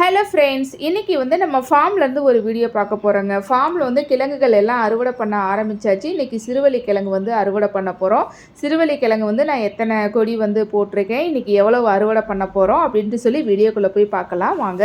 Hello friends இன்றைக்கி வந்து நம்ம ஃபார்ம்லேருந்து ஒரு வீடியோ பார்க்க போகிறோங்க ஃபார்மில் வந்து கிழங்குகள் எல்லாம் அறுவடை பண்ண ஆரம்பிச்சாச்சு. இன்றைக்கி சிறுவலி கிழங்கு வந்து அறுவடை பண்ண போகிறோம் சிறுவலி கிழங்கு வந்து நான் எத்தனை கொடி வந்து போட்டிருக்கேன்? இன்றைக்கி எவ்வளோ அறுவடை பண்ண போகிறோம் அப்படின்ட்டு சொல்லி வீடியோக்குள்ளே போய் பார்க்கலாம். வாங்க.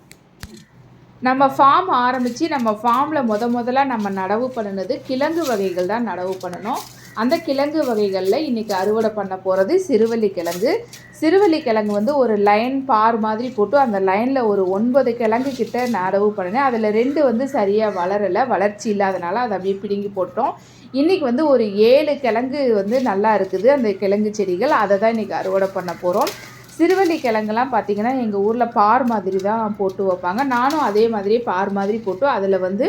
நம்ம ஃபார்ம் ஆரம்பித்து நம்ம ஃபார்மில் முத முதல்ல நம்ம நடவு பண்ணினது கிழங்கு வகைகள் தான் நடவு பண்ணணும். அந்த கிழங்கு வகைகளில் இன்றைக்கி அறுவடை பண்ண போகிறது சிறுவள்ளி கிழங்கு. சிறுவள்ளி கிழங்கு வந்து ஒரு லைன் பார் மாதிரி போட்டு அந்த லைனில் ஒரு ஒன்பது கிழங்கு கிட்ட நடவு பண்ணினேன் அதில் ரெண்டு வந்து சரியாக வளரலை வளர்ச்சி இல்லாதனால அதை அப்படியே பிடுங்கி போட்டோம். இன்றைக்கி வந்து ஒரு ஏழு கிழங்கு வந்து நல்லா இருக்குது. அந்த கிழங்கு செடிகள் அதை தான் இன்றைக்கி அறுவடை பண்ண போகிறோம் சிறுவள்ளி கிழங்குலாம் பார்த்திங்கன்னா எங்கள் ஊரில் பார் மாதிரி தான் போட்டு வைப்பாங்க. நானும் அதே மாதிரி பார் மாதிரி போட்டு அதில் வந்து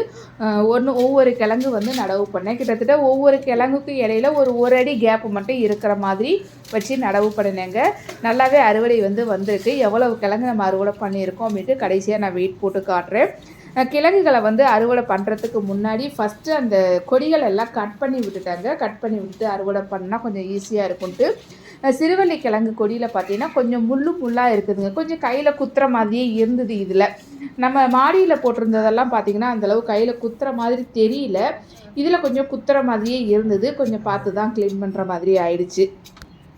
ஒன்று ஒவ்வொரு கிழங்கு வந்து நடவு பண்ணேன். கிட்டத்தட்ட ஒவ்வொரு கிழங்குக்கும் இடையில ஒரு ஒரு அடி கேப்பு மட்டும் இருக்கிற மாதிரி வச்சு நடவு பண்ணினேங்க. நல்லாவே அறுவடை வந்து வந்திருக்கு. எவ்வளவு கிழங்கு நம்ம அறுவடை பண்ணியிருக்கோம் அப்படின்ட்டு கடைசியாக நான் வெயிட் போட்டு காட்டுறேன். கிழங்குகளை வந்து அறுவடை பண்ணுறதுக்கு முன்னாடி ஃபஸ்ட்டு அந்த கொடிகள் எல்லாம் கட் பண்ணி விட்டுட்டாங்க. கட் பண்ணி விட்டுட்டு அறுவடை பண்ணால் கொஞ்சம் ஈஸியாக இருக்கும்ன்ட்டு. சிறுவள்ளி கிழங்கு கொடியில் பார்த்தீங்கன்னா கொஞ்சம் முள்ளு முள்ளாக இருக்குதுங்க. கொஞ்சம் கையில் குத்துற மாதிரியே இருந்தது இதில். நம்ம மாடியில் போட்டிருந்ததெல்லாம் பார்த்தீங்கன்னா அந்தளவு கையில் குத்துற மாதிரி தெரியல. இதில் கொஞ்சம் குத்துற மாதிரியே இருந்தது. கொஞ்சம் பார்த்து தான் க்ளீன் பண்ணுற மாதிரி ஆயிடுச்சு.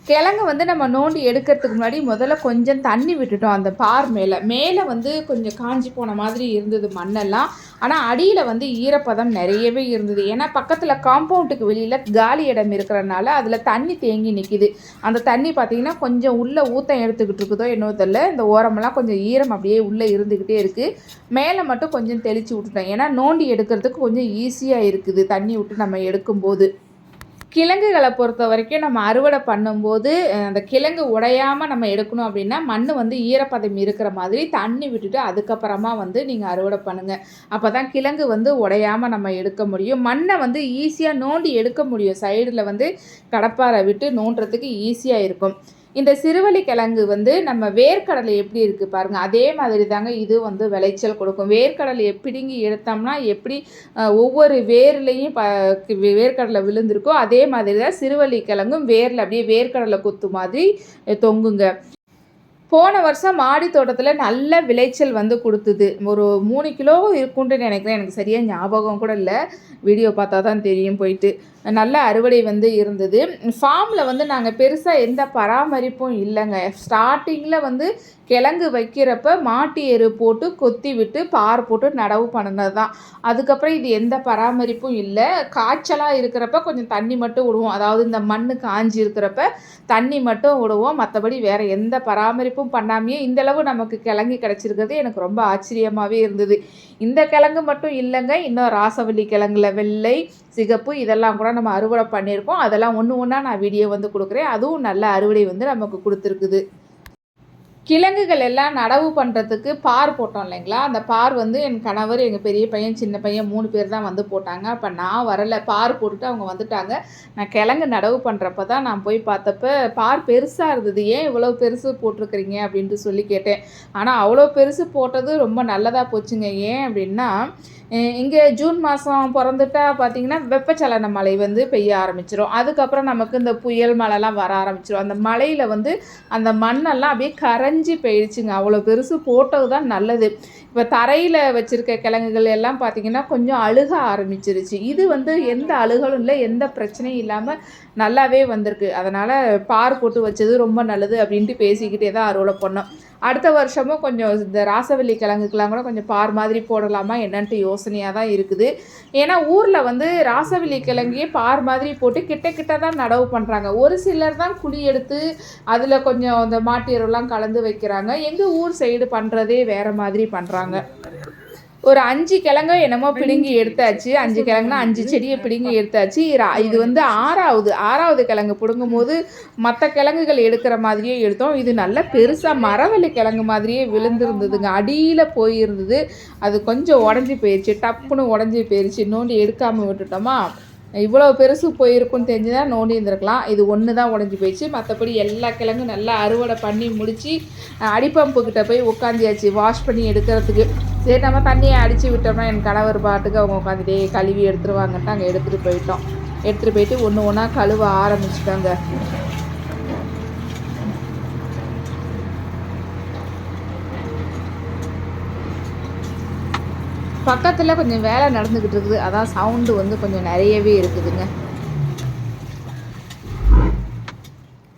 கிழங்கு வந்து நம்ம நோண்டி எடுக்கிறதுக்கு முன்னாடி முதல்ல கொஞ்சம் தண்ணி விட்டுட்டோம். அந்த பார் மேலே. மேலே வந்து கொஞ்சம் காஞ்சி போன மாதிரி இருந்தது மண்ணெல்லாம். ஆனால் அடியில் வந்து ஈரப்பதம் நிறையவே இருந்தது. ஏன்னா பக்கத்தில் காம்பவுண்டுக்கு வெளியில் காலி இடம் இருக்கிறனால அதில் தண்ணி தேங்கி நிற்கிது அந்த தண்ணி பார்த்திங்கன்னா கொஞ்சம் உள்ளே ஊத்தம் எடுத்துக்கிட்டு இருக்குதோ என்னவோ தெரில இந்த ஓரமெல்லாம் கொஞ்சம் ஈரம் அப்படியே உள்ளே இருந்துக்கிட்டே இருக்குது மேலே மட்டும் கொஞ்சம் தெளித்து விட்டுட்டோம் ஏன்னா நோண்டி எடுக்கிறதுக்கு கொஞ்சம் ஈஸியாக இருக்குது தண்ணி விட்டு நம்ம எடுக்கும்போது. கிழங்குகளை பொறுத்த வரைக்கும் நம்ம அறுவடை பண்ணும்போது அந்த கிழங்கு உடையாமல் நம்ம எடுக்கணும் அப்படின்னா மண் வந்து ஈரப்பதம் இருக்கிற மாதிரி தண்ணி விட்டுட்டு அதுக்கப்புறமா வந்து நீங்கள் அறுவடை பண்ணுங்கள் அப்போ தான் கிழங்கு வந்து உடையாமல் நம்ம எடுக்க முடியும். மண்ணை வந்து ஈஸியாக நோண்டி எடுக்க முடியும். சைடில் வந்து கடப்பாரை விட்டு நோண்டுறதுக்கு ஈஸியாக இருக்கும். இந்த சிறுவலி கிழங்கு வந்து நம்ம வேர்க்கடலை எப்படி இருக்குது பாருங்கள் அதே மாதிரி தாங்க இது வந்து விளைச்சல் கொடுக்கும். வேர்க்கடலை எப்படிங்கி எடுத்தோம்னா எப்படி ஒவ்வொரு வேர்லேயும் ப வேர்க்கடலை விழுந்திருக்கோ அதே மாதிரி தான் சிறுவள்ளி கிழங்கும் வேரில் அப்படியே வேர்க்கடலை கொத்து மாதிரி தொங்குங்க. போன வருஷம் மாடி தோட்டத்தில் நல்ல விளைச்சல் வந்து கொடுத்துது. ஒரு மூணு கிலோ இருக்குன்ட்டு நினைக்கிறேன். எனக்கு சரியாக ஞாபகம் கூட இல்லை. வீடியோ பார்த்தா தான் தெரியும் போயிட்டு. நல்ல அறுவடை வந்து இருந்தது. ஃபார்மில் வந்து நாங்கள் பெருசாக எந்த பராமரிப்பும் இல்லைங்க. ஸ்டார்டிங்கில் வந்து கிழங்கு வைக்கிறப்ப மாட்டு எரு போட்டு கொத்தி விட்டு பார் போட்டு நடவு பண்ணினது தான் அதுக்கப்புறம் இது எந்த பராமரிப்பும் இல்லை. காய்ச்சலாக இருக்கிறப்ப கொஞ்சம் தண்ணி மட்டும் விடுவோம். அதாவது இந்த மண் காஞ்சி இருக்கிறப்ப தண்ணி மட்டும் விடுவோம். மற்றபடி வேறு எந்த பராமரிப்பும் பண்ணாமையே இந்தளவு நமக்கு கிழங்கு கிடச்சிருக்கிறது எனக்கு ரொம்ப ஆச்சரியமாகவே இருந்தது. இந்த கிழங்கு மட்டும் இல்லைங்க. இன்னும் ராசவல்லி கிழங்குல வெள்ளை சிகப்பு இதெல்லாம் கூட நம்ம அறுவடை பண்ணியிருக்கோம். அதெல்லாம் ஒன்று ஒன்றா நான் வீடியோ வந்து கொடுக்குறேன். அதுவும் நல்ல அறுவடை வந்து நமக்கு கொடுத்துருக்குது. கிழங்குகள் எல்லாம் நடவு பண்ணுறதுக்கு பார் போட்டோம் இல்லைங்களா? அந்த பார் வந்து என் கணவர் எங்கள் பெரிய பையன் சின்ன பையன் மூணு பேர் தான் வந்து போட்டாங்க. அப்போ நான் வரலை. பார் போட்டுட்டு அவங்க வந்துட்டாங்க. நான் கிழங்கு நடவு பண்ணுறப்ப தான் நான் போய் பார்த்தப்ப பார் பெருசாக இருந்தது. ஏன் இவ்வளோ பெருசு போட்டிருக்கிறீங்க? அப்படின்ட்டு சொல்லி கேட்டேன். ஆனால் அவ்வளோ பெருசு போட்டது ரொம்ப நல்லதாக போச்சுங்க. ஏன் அப்படின்னா இங்கே ஜூன் மாதம் பிறந்துட்டா பார்த்திங்கன்னா வெப்பச்சலன மழை வந்து பெய்ய ஆரம்பிச்சிடும் அதுக்கப்புறம் நமக்கு இந்த புயல் மழைலாம் வர ஆரம்பிச்சிடும் அந்த மழையில் வந்து அந்த மண்ணெல்லாம் அப்படியே கரைஞ்சி போயிடுச்சுங்க. அவ்வளோ பெருசு போட்டது தான் நல்லது. இப்போ தரையில் வச்சுருக்க கிழங்குகள் எல்லாம் பார்த்திங்கன்னா கொஞ்சம் அழுக ஆரம்பிச்சிருச்சு. இது வந்து எந்த அழுகலும் இல்லை எந்த பிரச்சனையும் இல்லாமல் நல்லாவே வந்திருக்கு. அதனால் பார் போட்டு வச்சது ரொம்ப நல்லது அப்படின்ட்டு பேசிக்கிட்டே தான் அறுவடை பண்ணோம் அடுத்த வருஷமும் கொஞ்சம் இந்த ராசவல்லி கிழங்குக்கெலாம் கூட கொஞ்சம் பார் மாதிரி போடலாமா என்னன்ட்டு யோசனையாக தான் இருக்குது. ஏன்னா ஊரில் வந்து ராசவல்லி கிழங்கையே பார் மாதிரி போட்டு கிட்ட கிட்ட தான் நடவு பண்ணுறாங்க ஒரு சிலர் தான் குழி எடுத்து அதில் கொஞ்சம் இந்த மாட்டு கலந்து வைக்கிறாங்க. எங்கள் ஊர் சைடு பண்ணுறதே வேறு மாதிரி பண்ணுறாங்க ஒரு அஞ்சு கிழங்க என்னமோ பிடுங்கி எடுத்தாச்சு. அஞ்சு கிழங்குனா அஞ்சு செடியை பிடுங்கி எடுத்தாச்சு. இது வந்து ஆறாவது ஆறாவது கிழங்கு. பிடுங்கும் போது மற்ற கிழங்குகள் எடுக்கிற மாதிரியே எடுத்தோம். இது நல்ல பெருசாக மரவள்ளி கிழங்கு மாதிரியே விழுந்திருந்ததுங்க. அடியில் போயிருந்தது. அது கொஞ்சம் உடஞ்சி போயிடுச்சு டப்புன்னு உடஞ்சி போயிடுச்சு நோண்டி எடுக்காமல் விட்டுட்டோமா? இவ்வளோ பெருசு போயிருக்குன்னு தெரிஞ்சுதான் நோண்டி இருந்திருக்கலாம். இது ஒன்று தான் உடஞ்சி போயிடுச்சு மற்றபடி எல்லா கிழங்கும் நல்லா அறுவடை பண்ணி முடித்து அடிப்பம்பு கிட்ட போய் உட்காந்தியாச்சு வாஷ் பண்ணி எடுக்கிறதுக்கு. சரி நம்ம தண்ணியை அடித்து விட்டோம்னா என் கணவர் பாட்டுக்கு அவங்க உட்காந்துட்டே கழுவி எடுத்துருவாங்கன்ட்டு அங்கே எடுத்துகிட்டு போயிட்டோம். எடுத்துகிட்டு போயிட்டு ஒன்று ஒன்றா கழுவ ஆரம்பிச்சிட்டாங்க. பக்கத்தில் கொஞ்சம் வேலை நடந்துக்கிட்டு இருக்குது. அதான் சவுண்டு வந்து கொஞ்சம் நிறையவே இருக்குதுங்க.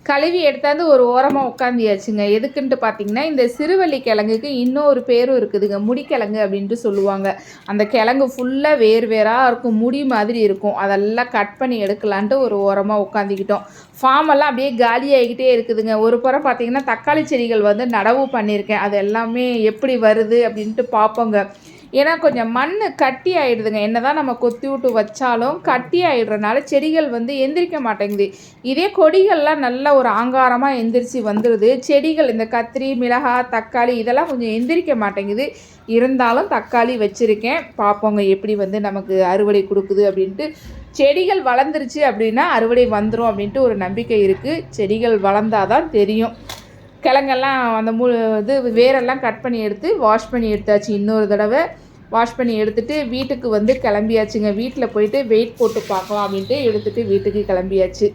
கழுவி எடுத்தாந்து ஒரு ஓரமாக உட்காந்தியாச்சுங்க எதுக்குன்ட்டு பார்த்தீங்கன்னா இந்த சிறுவள்ளி கிழங்குக்கு இன்னொரு பேரும் இருக்குதுங்க. முடிக்கிழங்கு அப்படின்ட்டு சொல்லுவாங்க. அந்த கிழங்கு ஃபுல்லாக வேறு வேறாக இருக்கும். முடி மாதிரி இருக்கும். அதெல்லாம் கட் பண்ணி எடுக்கலான்ட்டு ஒரு ஓரமாக உட்காந்துக்கிட்டோம் ஃபார்ம் எல்லாம் அப்படியே காலியாகிக்கிட்டே இருக்குதுங்க. ஒரு புறம் பார்த்தீங்கன்னா தக்காளி செடிகள் வந்து நடவு பண்ணியிருக்கேன். அது எல்லாமே எப்படி வருது அப்படின்ட்டு பார்ப்போங்க ஏன்னா கொஞ்சம் மண் கட்டி ஆயிடுதுங்க. என்ன தான் நம்ம கொத்தி விட்டு வச்சாலும் கட்டி ஆயிடுறனால செடிகள் வந்து எந்திரிக்க மாட்டேங்குது. இதே கொடிகள்லாம் நல்ல ஒரு ஆங்காரமாக எந்திரிச்சு வந்துடுது செடிகள் இந்த கத்திரி மிளகாய் தக்காளி இதெல்லாம் கொஞ்சம் எந்திரிக்க மாட்டேங்குது. இருந்தாலும் தக்காளி வச்சுருக்கேன். பார்ப்போங்க எப்படி வந்து நமக்கு அறுவடை கொடுக்குது அப்படின்ட்டு. செடிகள் வளர்ந்துருச்சு அப்படின்னா அறுவடை வந்துடும் அப்படின்ட்டு ஒரு நம்பிக்கை இருக்குது செடிகள் வளர்ந்தாதான் தெரியும். கிழங்கெல்லாம் அந்த மு இது வேரெல்லாம் கட் பண்ணி எடுத்து வாஷ் பண்ணி எடுத்தாச்சு இன்னொரு தடவை. வாஷ் பண்ணி எடுத்துகிட்டு வீட்டுக்கு வந்து கிளம்பியாச்சுங்க. வீட்டில் போயிட்டு வெயிட் போட்டு பார்க்கலாம் அப்படின்ட்டு எடுத்துகிட்டு வீட்டுக்கு கிளம்பியாச்சு.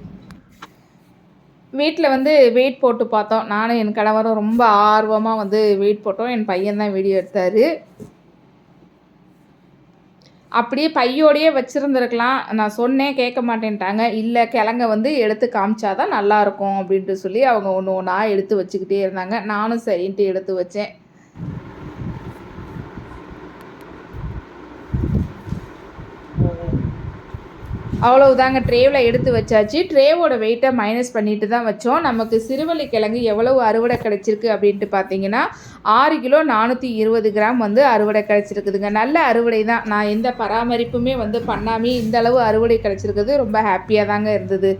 வீட்டில் வந்து வெயிட் போட்டு பார்த்தோம். நானும் என் கணவரும் ரொம்ப ஆர்வமாக வந்து வெயிட் போட்டோம். என் பையன் தான் வீடியோ எடுத்தார். அப்படியே பையோடையே வச்சுருந்துருக்கலாம். நான் சொன்னேன் கேட்க மாட்டேன்ட்டாங்க. இல்லை கிழங்க வந்து எடுத்து காமிச்சாதான் நல்லாயிருக்கும் அப்படின்ட்டு சொல்லி அவங்க ஒன்று ஒன்றா எடுத்து வச்சுக்கிட்டே இருந்தாங்க. நானும் சரின்ட்டு எடுத்து வச்சேன். அவ்வளவுதாங்க ட்ரேவில் எடுத்து வச்சாச்சு. ட்ரேவோட வெயிட்டை மைனஸ் பண்ணிட்டு தான் வச்சோம். நமக்கு சிறுவள்ளி கிழங்கு எவ்வளவு அறுவடை கிடச்சிருக்கு அப்படின்ட்டு பார்த்தீங்கன்னா ஆறு கிலோ நானூற்றி இருபது கிராம் வந்து அறுவடை கிடச்சிருக்குதுங்க. நல்ல அறுவடை தான். நான் எந்த பராமரிப்புமே வந்து பண்ணாமே இந்த அளவு அறுவடை கிடச்சிருக்குது ரொம்ப ஹாப்பியாக தாங்க இருந்தது.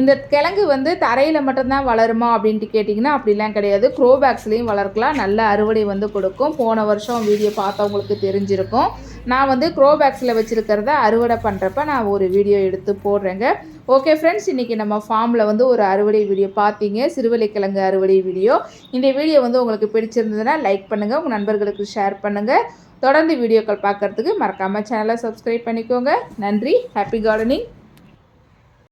இந்த கிழங்கு வந்து தரையில் மட்டும்தான் வளருமா அப்படின்ட்டு கேட்டிங்கன்னா அப்படிலாம் கிடையாது. க்ரோபேக்ஸ்லேயும் வளர்க்கலாம். நல்ல அறுவடை வந்து கொடுக்கும். போன வருஷம் வீடியோ பார்த்தவங்களுக்கு தெரிஞ்சிருக்கும். நான் வந்து க்ரோபேக்ஸில் வச்சுருக்கிறத அறுவடை பண்ணுறப்ப நான் ஒரு வீடியோ எடுத்து போடுறேங்க. ஓகே ஃப்ரெண்ட்ஸ் இன்றைக்கி நம்ம ஃபார்மில் வந்து ஒரு அறுவடை வீடியோ பார்த்தீங்க. சிறுவலைக்கிழங்கு அறுவடை வீடியோ இந்த வீடியோ வந்து உங்களுக்கு பிடிச்சிருந்ததுன்னா லைக் பண்ணுங்கள் உங்கள் நண்பர்களுக்கு ஷேர் பண்ணுங்கள் தொடர்ந்து வீடியோக்கள் பார்க்குறதுக்கு மறக்காமல் சேனலை சப்ஸ்கிரைப் பண்ணிக்கோங்க. நன்றி. Happy gardening